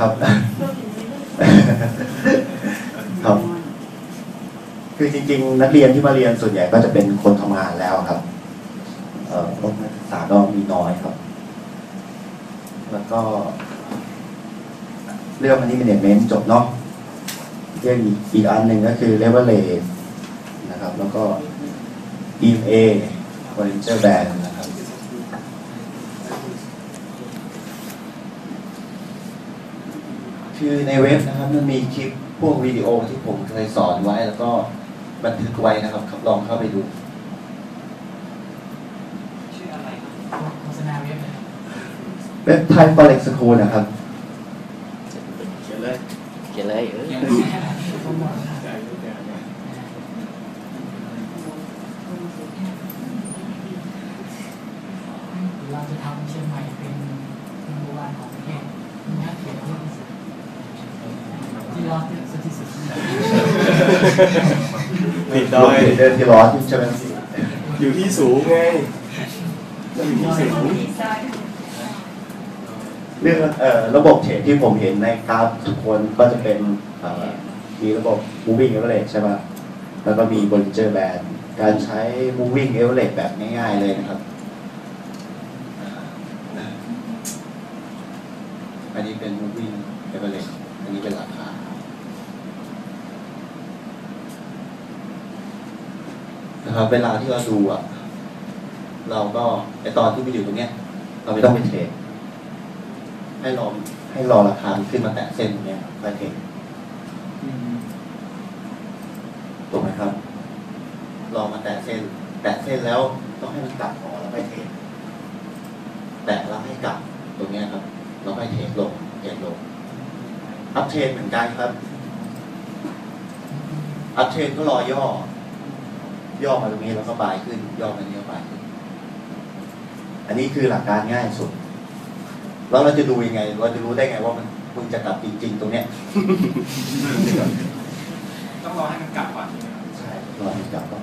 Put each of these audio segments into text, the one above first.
นะครับ ครับ คือจริง ๆ นักเรียนที่มาเรียนส่วนใหญ่ก็จะเป็นคนทำงานแล้วครับ เอ่อพวกนักศึกษาก็มีน้อยครับ แล้วก็ เรื่องอันนี้เป็นเมนจบเนาะเรื่องอีกอันหนึ่งก็คือ leverage นะครับ แล้วก็ EMA Bollinger Band นะครับ คือในเว็บนะครับมันมีคลิปพวกวิดีโอที่ผมเคยสอนไว้ แล้วก็บันทึกไว้นะครับครับลองเข้าไปดู ชื่ออะไรครับโฆษณาเว็บเลยเว็บไทย Forex School นะครับ เขียนเลย เขียนเลยเออยังโปรโมท ใจไม่แก่เนี่ย เราจะทำเชียงใหม่เป็นเมืองโบราณของประเทศมีนักเขียนเยอะที่สุด ที่รอดสุดที่สุดติดดอยเดินที่ร้อนใช่ไหมอยู่ที่สูงไงอยู่ที่สูงเรื่องเอ่อระบบเทรดที่ผมเห็นในกราฟทุกคนก็จะเป็นเอ่อมีระบบ moving average ใช่ป่ะ แล้วก็มี Bollinger Band การใช้ moving average แบบง่ายๆเลยนะครับ อันนี้เป็น moving average อันนี้เป็นราคา นะครับ เวลาที่เราดูอะ เราก็ไอตอนที่ไปอยู่ตรงเนี้ย เราไม่ต้องไปเทรดให้รอให้รอราคาขึ้นมาแตะเส้นตรงเนี้ยไปเทรดถูกไหมครับ รอมาแตะเส้น แตะเส้นแล้วต้องให้มันกลับหอแล้วไปเทรดแตะแล้วให้กลับตรงเนี้ยครับแล้วไปเทรดลงเทรดลงอัพเทรนเหมือนกันครับ อัพเทรนก็รอย่อ ย่อมาตรงนี้แล้วก็บายขึ้น ย่อมาตรงนี้แล้วบายขึ้น อันนี้คือหลักการง่ายสุด แล้วเราจะดูยังไง เราจะรู้ได้ไงว่ามันมึงจะกลับจริง ๆ ตรงเนี้ย ต้องรอให้มันกลับก่อนใช่รอมันกลับก็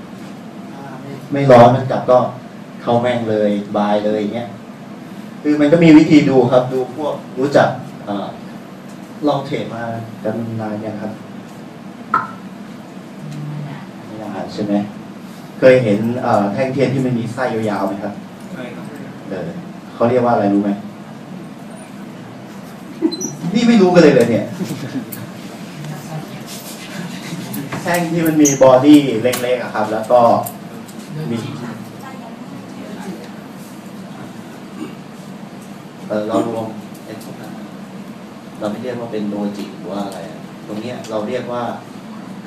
ถ้าไม่ไม่ร้อนมันกลับก็เข้าแม่งเลยบายเลยอย่างเงี้ย คือมันก็มีวิธีดูครับ ดูพวกรู้จักเอ่อลองเทรดมากันนานยังครับไม่นานใช่ไหม เคยเห็นเอ่อแท่งเทียนที่มันมีไส้ยาวๆไหมครับเคยครับเออเขาเรียกว่าอะไรรู้ไหมนี่ไม่รู้กันเลยเลยเนี่ยแท่งที่มันมีบอดี้เล็กๆอะครับ แล้วก็มีเออเรารวมไอ้พวกนั้นเราไม่เรียกว่าเป็นโดจิหรือว่าอะไรอะตรงเนี้ยเราเรียกว่า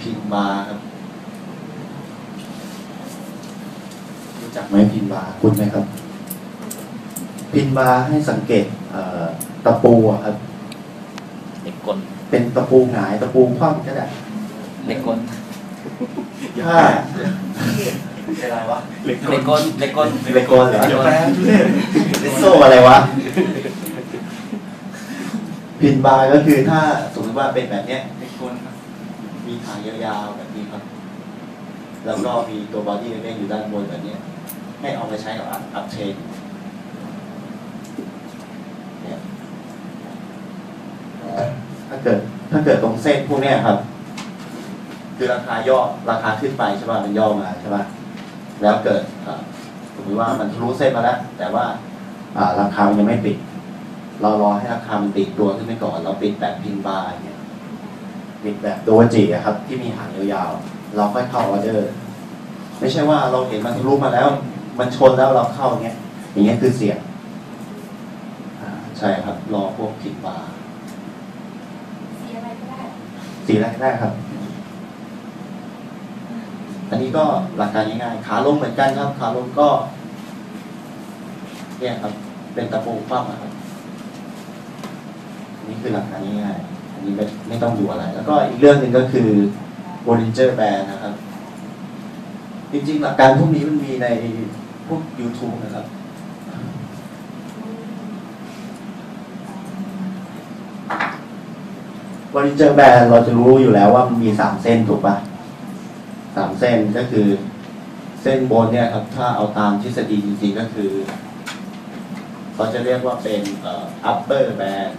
พินบาร์ครับ รู้จักไหมพินบาร์คุณไหมครับ พินบาร์ให้สังเกตเอ่อตะปูอะครับเด็กกลเป็นตะปูหงายตะปูคว่ำก็ได้เด็กกลถ้าอะไรวะเหล็กเด็กกลเด็กกลเด็กกลเหรออย่าแปลเลยเลโซ่อะไรวะ พินบาร์ก็คือถ้าสมมติว่าเป็นแบบเนี้ยเด็กคนครับมีขายาวๆแบบนี้ครับ แล้วก็มีตัวบอดี้เล็กๆอยู่ด้านบนแบบเนี้ย ให้เอามาใช้กับอัพเทรนเนี่ยถ้าเกิดถ้าเกิดตรงเส้นพวกนี้ครับ คือราคาย่อราคาขึ้นไปใช่ป่ะมันย่อมาใช่ป่ะแล้วเกิดสมมติว่ามันทะลุเส้นมาแล้ว แต่ว่าราคามันยังไม่ปิด เรารอให้ราคามันติดตัวขึ้นไปก่อน เราปิดแบบพินบาร์อย่างเงี้ยปิดแบบโดจิอะครับ ที่มีหางยาวๆ เราค่อยเข้าออเดอร์ ไม่ใช่ว่าเราเห็นมันทะลุมาแล้ว มันชนแล้วเราเข้าอย่างเงี้ย อย่างเงี้ยคือเสี่ยงใช่ครับ รอพวกผิดบาสีอะไรก็ได้สีแรกแรกครับ อันนี้ก็หลักการง่ายๆขาลงเหมือนกันครับ ขาลงก็ เนี่ยครับ เป็นตะปูคว่ำอะครับนนี่คือหลักการง่ายๆอันนี้ไม่ไม่ต้องดูอะไร แล้วก็อีกเรื่องหนึ่งก็คือ Bollinger Band นะครับ จริงๆ หลักการพวกนี้มันมีในพวก YouTube นะครับบริเจอแบนเราจะรู้อยู่แล้วว่ามันมีสามเส้นถูกปะสามเส้นก็คือ เส้นบนเนี่ยครับ ถ้าเอาตามทฤษฎีจริงๆ ก็คือ เขาจะเรียกว่าเป็น upper band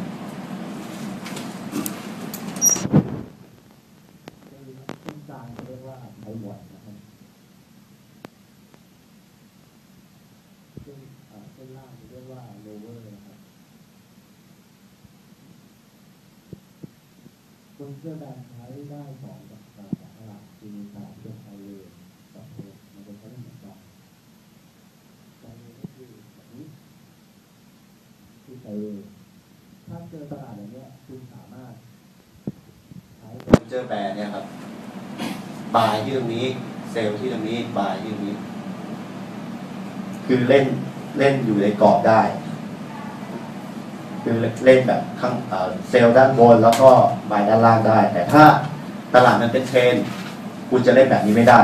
คน เสื้อแดงใช้ได้สองกับสองตลาดคือตลาดที่เป็นไทยเลยกับโทมันเป็ใช้เหมือนกันไทเลก็คือแบบนี้คือไทยเลยถ้าเจอตลาดอย่างเนี้ยคุณสามารถใช้เฟอร์นิเจอแบรนเนี่ยครับบายที่ตรงนี้ เซลล์ที่ตรงนี้บายที่ตรงนี้ คือเล่นเล่นอยู่ในกรอบได้ คือเล่นแบบข้างเซลล์ด้านบนแล้วก็บายด้านล่างได้ แต่ถ้าตลาดมันเป็นเทรนคุณจะเล่นแบบนี้ไม่ได้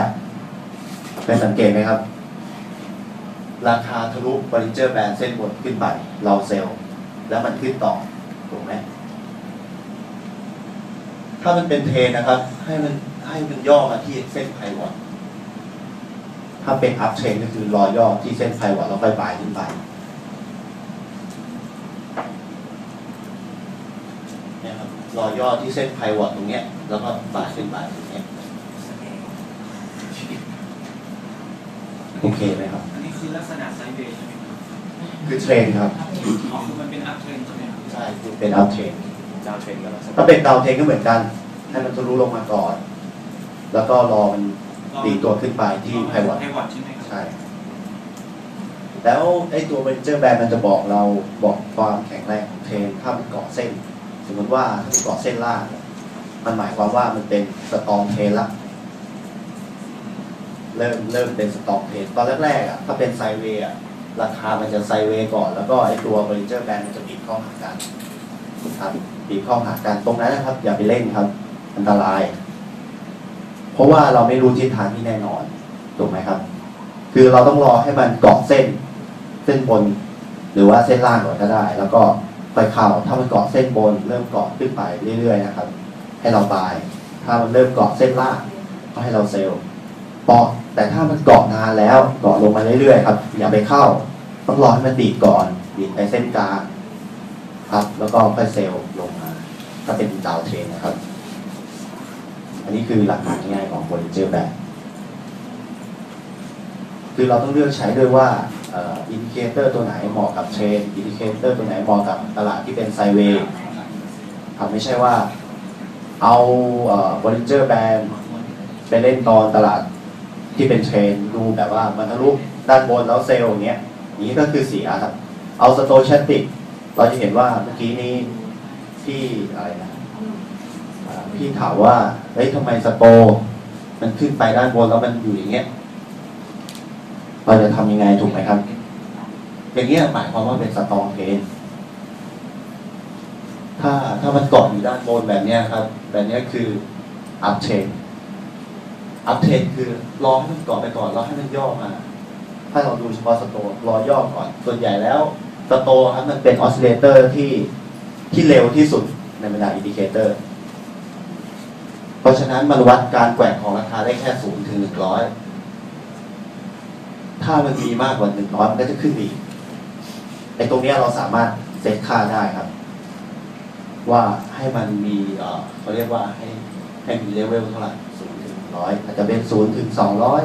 เคยสังเกตไหมครับ ราคาทะลุเฟอร์นิเจอร์แบรนด์เส้นบนขึ้นไปเราเซลล์แล้วมันขึ้นต่อถูกไหมถ้ามันเป็นเทรนนะครับ ให้มันให้มันย่อมาที่เส้นไพวอตถ้าเป็นอัพเทรนก็คือรอย่อที่เส้นไพวอตแล้วค่อยบายขึ้นไปเนี่ยค รับรอย่อที่เส้นไพวอตตรงเนี้ย แล้วก็บายขึ้นไปตรงเนี้ยโอเคไหมครับ อันนี้คือลักษณะไซด์เวย์ใช่ไหมครับคือเทรนครับอ๋อคือมันเป็นอัพเทรนใช่ไหมครับใช่คือเป็นอัพเทรนดาวเทรนก็ลักษณะถ้าเป็นดาวเทรนก็เหมือนกันให้มันทะลุลงมาก่อน แล้วก็รอมันตีตัวขึ้นไปที่ไพวอตไพวอตใช่ไหมครับใช่แล้วไอ้ตัวเ e นเจอร์แบนมันจะบอกเราบอกความแข็งแรงของเทรนถ้ามันเกาะเส้น สมมติว่ามันเกาะเส้นล่างมันหมายความว่ามันเป็นสตองเทนละเริ่มเริ่มเป็นสตองเทนตอนแรกๆอะถ้าเป็นไซเวย์อะราคามันจะไซเวย์ก่อน แล้วก็ไอ้ตัวเ e นเจอร์แบนมันจะบีบเข้าหากันครับบีบเข้าหากันตรงนั้นนะครับ อย่าไปเล่นครับ อันตราย เพราะว่าเราไม่รู้ทิศทางที่แน่นอนถูกไหมครับ คือเราต้องรอให้มันเกาะเส้น เส้นบนหรือว่าเส้นล่างก่อนก็ได้ แล้วก็ ไปเข่าถ้ามันเกาะเส้นบน เริ่มเกาะขึ้นไปเรื่อยๆนะครับ ให้เราบาย ถ้ามันเริ่มเกาะเส้นล่างก็ให้เราเซลล์ปอแต่ถ้ามันเกาะนานแล้วเกาะลงมาเรื่อยๆครับอย่าไปเข้า ต้องรอให้มันดีดก่อนดีดไปเส้นกลางครับ แล้วก็ค่อยเซลล์ลงมาถ้าเป็นดาวเทรนนะครับ อันนี้คือหลักการง่ายๆของ Bollinger Band คือเราต้องเลือกใช้ด้วยว่า อินดิเคเตอร์ตัวไหนเหมาะกับเทรนอินดิเคเตอร์ตัวไหนเหมาะกับตลาดที่เป็นไซเวย์ครับไม่ใช่ว่าเอาบริเจอร์แบนไปเล่นตอนตลาดที่เป็นเทรนดูแบบว่ามันทะลุด้านบนแล้วเซลล์อย่างเงี้ยนี้ก็คือเสียครับ เอาสโตชตติกเราจะเห็นว่าเมื่อกี้นี้ที่อะไรนะพี่ถามว่าเฮ้ยทำไมสโต มันขึ้นไปด้านบนแล้วมันอยู่อย่างเงี้ย เราจะทำยังไงถูกไหมครับ อย่างเงี้ยหมายความว่าเป็นสตองเทนถ้าถ้ามันเกาะอยู่ด้านบนแบบเนี้ยครับ แบบเนี้ยคืออัพเทนอัพเทนคือรอให้มันเกาะไปก่อนรอให้มันย่อมา ถ้าเราดูเฉพาะสโตรอย่อก่อน ส่วนใหญ่แล้วสโตครับมันเป็นออสซิเลเตอร์ที่ที่เร็วที่สุดในบรรดาอินดิเคเตอร์ เพราะฉะนั้นมันวัดการแกว่งของราคาได้แค่ศูนย์ถึงหนึ่งร้อย ถ้ามันมีมากกว่าหนึ่งร้อยมันก็จะขึ้นอีกไอ้ตรงนี้เราสามารถเซตค่าได้ครับ ว่าให้มันมีเขาเรียกว่าให้ให้มีเลเวลเท่าไหร่ศูนย์ถึงร้อยอาจจะเป็นศูนย์ถึงสองร้อย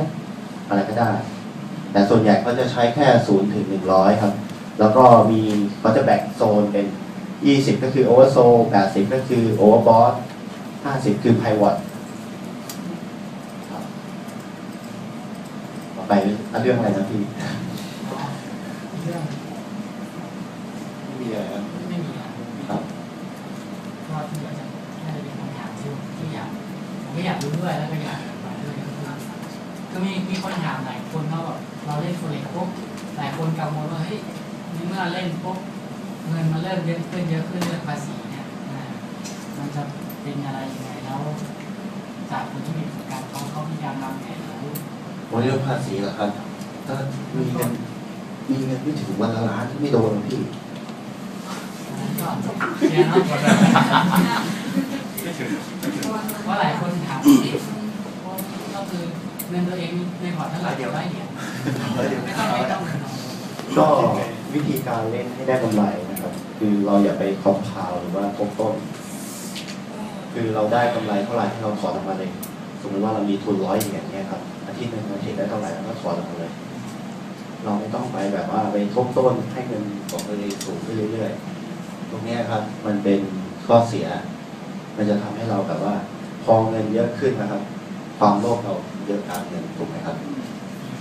อะไรก็ได้ แต่ส่วนใหญ่เขาจะใช้แค่ศูนย์ถึงหนึ่งร้อยครับ แล้วก็มีเขาจะแบ่งโซนเป็นยี่สิบก็คือโอเวอร์โซแปดสิบก็คือโอเวอร์บอสห้าสิบคือไพวอตต่ อไปอันเรื่องอะไรนะพี่เรื่องไม่มีอะไรครับไม่มีอะครับก็ที่อาจจะน่าจะเป็นคำถามที่ที่อยากผมก็อยากรู้ด้วยแล้วก็อยากถามด้วยก็มีมีคนถามหลายคนว่าแบบเราเล่นโฟเล็กปุ๊บหลายคนกังวลว่าเฮ้ยในเมื่อเล่นปุ๊บเงินมันเริ่มเยอะขึ้นเยอะขึ้นเรื่องภาษีเนี่ยอ่ามันจะเป็นอะไรยังไงแล้ว จากคนที่มีประสบการณ์เขาเขาพยายามวางแผนแล้ววันเรื่องภาษีเหรอครับ ถ้ามีเงินมีเงินไม่ถึงวันละล้านไม่โดนหรอกพี่ก็เชียร์เนาะเพราะหลายคนถามก็คือเงินตัวเองในพอร์ตเท่าไหร่เดี๋ยวได้เหรียญไม่ต้องไม่ต้องก็วิธีการเล่นให้ได้กำไรนะครับ คือเราอย่าไปคอมพาวหรือว่าทบต้น คือเราได้กำไรเท่าไหร่ให้เราถอนออกมาเลย สมมติว่าเรามีทุนร้อยเหรียญเนี่ยครับ ดได้เท่าไหร่เราก็ถอนออกมาเลย เราไม่ต้องไปแบบว่าไปทบต้นให้เงินของตัวเองสูงขึ้นเรื่อยๆ ตรงเนี้ยครับ มันเป็นข้อเสีย มันจะทำให้เราแบบว่า พอเงินเยอะขึ้นนะครับ ความโลภเราเยอะตามเงินถูกไหมครับ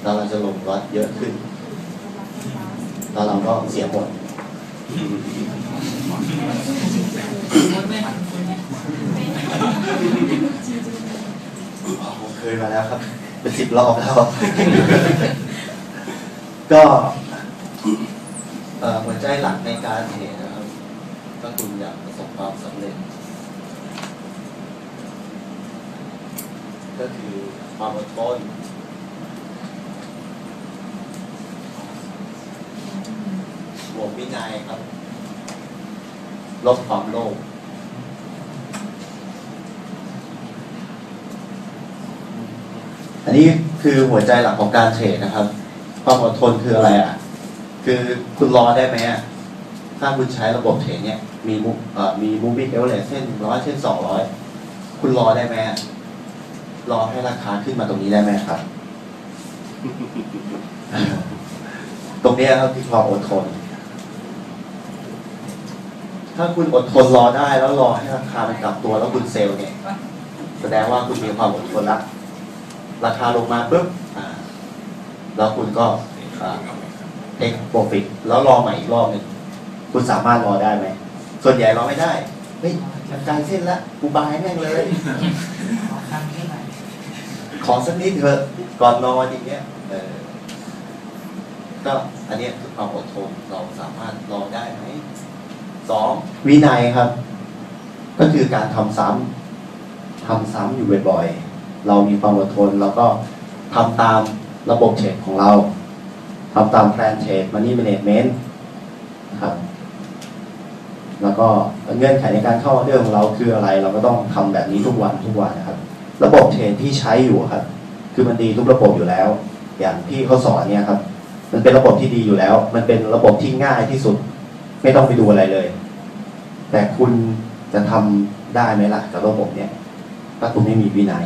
แล้วเราจะลงรัดเยอะขึ้น แล้วเราก็เสียหมดคนไหมคนไหมผมเคยมาแล้วครับ เป็นสิบรอบแล้ว ก็เอ่อหัวใจหลักในการเทรดนะครับ ถ้าคุณอยากประสบความสำเร็จ ก็คือความอดทนบวกวินัยครับ ลดความโลภ อันนี้คือหัวใจหลักของการเทรดนะครับ ความอดทนคืออะไรอะ คือคุณรอได้ไหมอะ ถ้าคุณใช้ระบบเทรดเนี่ย มีมุมีมูฟี่เอเวอเรสเช่นร้อยเช่นสองร้อยคุณรอได้ไหมรอให้ราคาขึ้นมาตรงนี้ได้ไหมครับ ตรงนี้ครับคือความอดทน ถ้าคุณอดทนรอได้แล้วรอให้ราคามันกลับตัวแล้วคุณเซลล์เนี่ย แสดงว่าคุณมีความอดทนละ ราคาลงมาปุ๊บแล้วคุณก็เทคโปรฟิตแล้วรอใหม่อีกรอบหนึ่งคุณสามารถรอได้ไหม ส่วนใหญ่รอไม่ได้เฮ้ยมันกลายเส้นละกูบายแม่งเลยขอสักนิดเถอะก่อนนอนอย่างเงี้ยก็อันนี้คือความอดทนเราสามารถรอได้ไหมสองวินัยครับ ก็คือการทำซ้ำทำซ้ำอยู่บ่อยๆ เรามีความอดทนแล้วก็ทำตามระบบเทรดของเราทำตามแพลนเทรดมันนี่ a ม e เมนต์นะครับ แล้วก็เงื่อนไขในการเข้าออเดอร์ของเราคืออะไร เราก็ต้องทำแบบนี้ทุกวันทุกวันนะครับ ระบบเทรดที่ใช้อยู่ครับ คือมันดีทุกระบบอยู่แล้ว อย่างที่เขาสอนเนี่ยครับ มันเป็นระบบที่ดีอยู่แล้ว มันเป็นระบบที่ง่ายที่สุด ไม่ต้องไปดูอะไรเลย แต่คุณจะทำได้ไหมล่ะกับระบบเนี่ยถ้าคุณไม่มีวินัย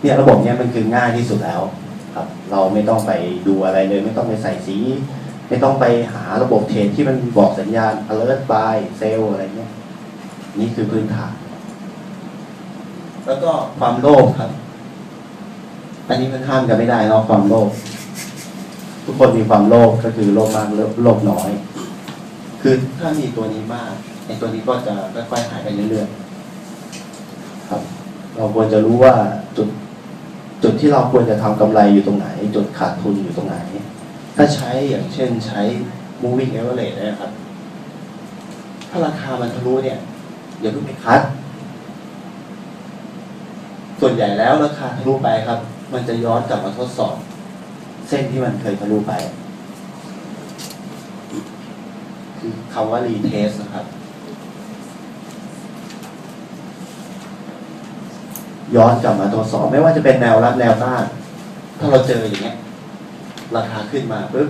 เนี่ยระบบเนี้ยมันคือง่ายที่สุดแล้วครับ เราไม่ต้องไปดูอะไรเลย ไม่ต้องไปใส่สี ไม่ต้องไปหาระบบเทรดที่มันบอกสัญญาณ alert buy sell อะไรเงี้ยนี่คือพื้นฐาน แล้วก็ความโลภครับ อันนี้มันห้ามกันไม่ได้เนาะความโลภทุกคนมีความโลภก็คือโลภมากโลภน้อย คือถ้ามีตัวนี้มากไอ้ตัวนี้ก็จะค่อยๆหายไปเรื่อยๆครับ เราควรจะรู้ว่าจุด จุดที่เราควรจะทำกำไรอยู่ตรงไหน จุดขาดทุนอยู่ตรงไหน ถ้าใช้อย่างเช่นใช้ moving average นะครับ ถ้าราคามันทะลุเนี่ยอย่าเพิ่งไปคัด ส่วนใหญ่แล้วราคาทะลุไปครับ มันจะย้อนกลับมาทดสอบ เส้นที่มันเคยทะลุไป คือคำว่า retest นะครับ ย้อนกลับมาทดสอบ ไม่ว่าจะเป็นแนวรับแนวต้านถ้าเราเจออย่างเงี้ยราคาขึ้นมาปุ๊บ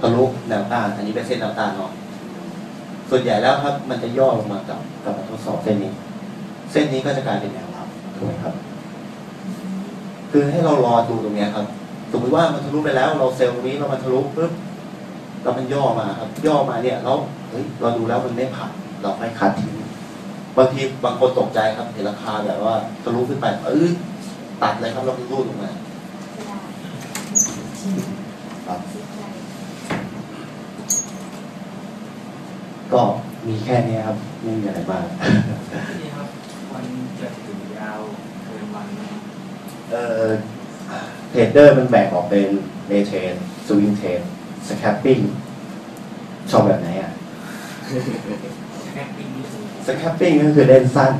ทะลุแนวต้านอันนี้เป็นเส้นแนวต้านเนาะส่วนใหญ่แล้วครับ มันจะย่อลงมากับกลับมาทดสอบเส้นนี้ เส้นนี้ก็จะกลายเป็นแนวรับถูกไหมครับ คือให้เรารอดูตรงเนี้ยครับสมมติว่ามันทะลุไปแล้ว เราเซลล์ตรงนี้เรามันทะลุปุ๊บแล้วมันย่อมาครับ ย่อมาเนี่ยแล้วเฮ้ยเราดูแล้วมันไม่ผ่านเราไม่คัดทิ้ง บางทีบางคนตกใจครับเห็นราคาแบบว่าทะลุขึ้นไปเออตัดเลยครับแล้วมันรูดลงมาครับก็มีแค่นี้ครับไม่มีอะไรมากนี่ครับวันจะถึงยาวเกินวันไหมครับเอ่อเทรดเดอร์มันแบ่งออกเป็นเดย์เทรดสวิงเทรดสแคปปิ้งชอบแบบไหนอะแค่ปีนี้ สแคปปิ้งก็คือเล่นสั้น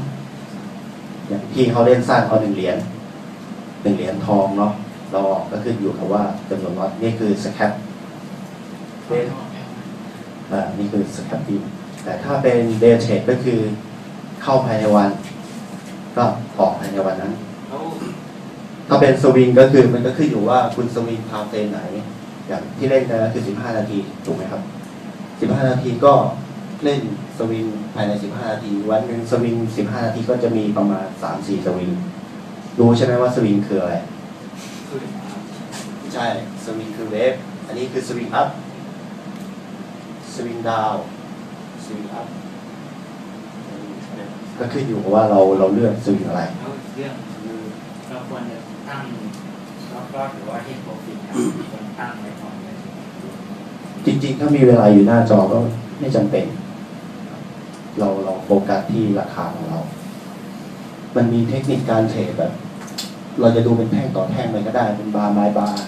อย่างพี่เขาเล่นสั้นเอาหนึ่งเหรียญหนึ่งเหรียญทองเนาะเราออกก็ขึ้นอยู่กับว่าจำนวนน็อตนี่คือสแคปเล่นอ่านี่คือสแคปปิ้งแต่ถ้าเป็นเดย์เทรดก็คือเข้าภายในวัน ก็ออกภายในวันนั้น ถ้าเป็นสวิงก็คือมันก็ขึ้นอยู่ว่าคุณสวิงไทม์เฟรมไหน อย่างที่เล่นกันคือ 15 นาทีถูกไหมครับ 15 นาทีก็ เล่นสวิงภายใน 15 นาที วันหนึ่งสวิง 15 นาทีก็จะมีประมาณ 3-4 สวิง รู้ใช่ไหมว่าสวิงคืออะไรคือครับใช่ สวิงคือเวฟ อันนี้คือสวิงอัพ สวิงดาวสสื่อครับก็ขึ้นอยู่กับว่าเราเราเลือกสื่ออะไรแล้วเรื่องคือเราควรจะตั้งล็อกรอดหรือว่าที่โปรฟิตครับควรตั้งไว้ก่อนเลยจริง ๆ ถ้ามีเวลาอยู่หน้าจอก็ไม่จำเป็น เราเราโฟกัสที่ราคาของเรา มันมีเทคนิคการเทรดแบบ เราจะดูเป็นแท่งต่อแท่งเลยก็ได้ เป็นบาร์ไม้บาร์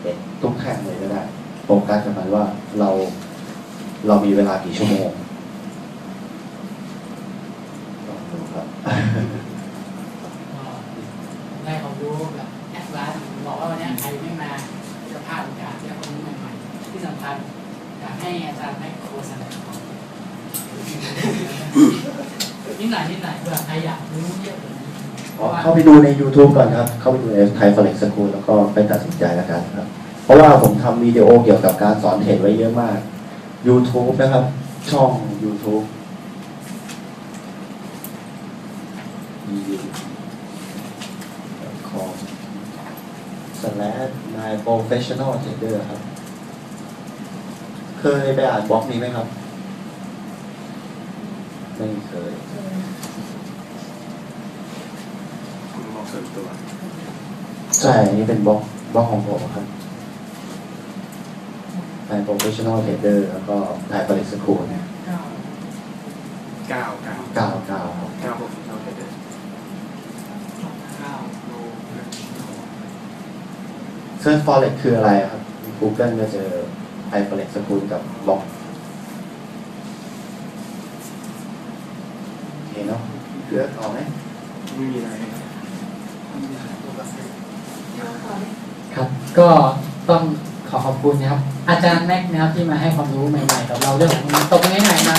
เป็นทุกแท่งเลยก็ได้ โฟกัสกับมันว่าเราเรามีเวลากี่ชั่วโมงลองดูครับ ก็ได้ความรู้แบบแอดวานซ์บอกว่าวันนี้ใครไม่มาจะพลาดโอกาสที่คนรู้ใหม่ๆที่สำคัญอยากให้อาจารย์ให้โฆษณาของนิดหน่อยนิดหน่อย เผื่อใครอยากรู้เยอะกว่านี้เพราะว่าเข้าไปดูใน YouTube ก่อนครับ เข้าไปดูในไทยฟอเร็กสคูลแล้วก็ไปตัดสินใจแล้วกันครับ เพราะว่าผมทำวิดีโอเกี่ยวกับการสอนเทรดไว้เยอะมาก YouTube นะครับ ช่อง YouTube com slash my professional trader ครับ เคยไปอ่านบล็อกนี้ไหมครับ ไม่เคย คุณมอง ส่วนตัว ใช่อันนี้เป็นบล็อกบล็อกของผมครับไทย professional trader แล้วก็ไทย public school เนี่ยก็เก้าเก้าเก้าเก้าครับเก้าหกเก้าเจ็ดข้าวโลเซิร์ช forex คืออะไรครับ Google ก็เจอไทย public school กับบล็อกโอเคเนาะเลือกออกไหมไม่มีอะไร ครับ ก็ต้องขอขอบคุณนะครับ อาจารย์แม็กนะครับที่มาให้ความรู้ใหม่ๆกับเราเรื่องของตกง่ายๆมา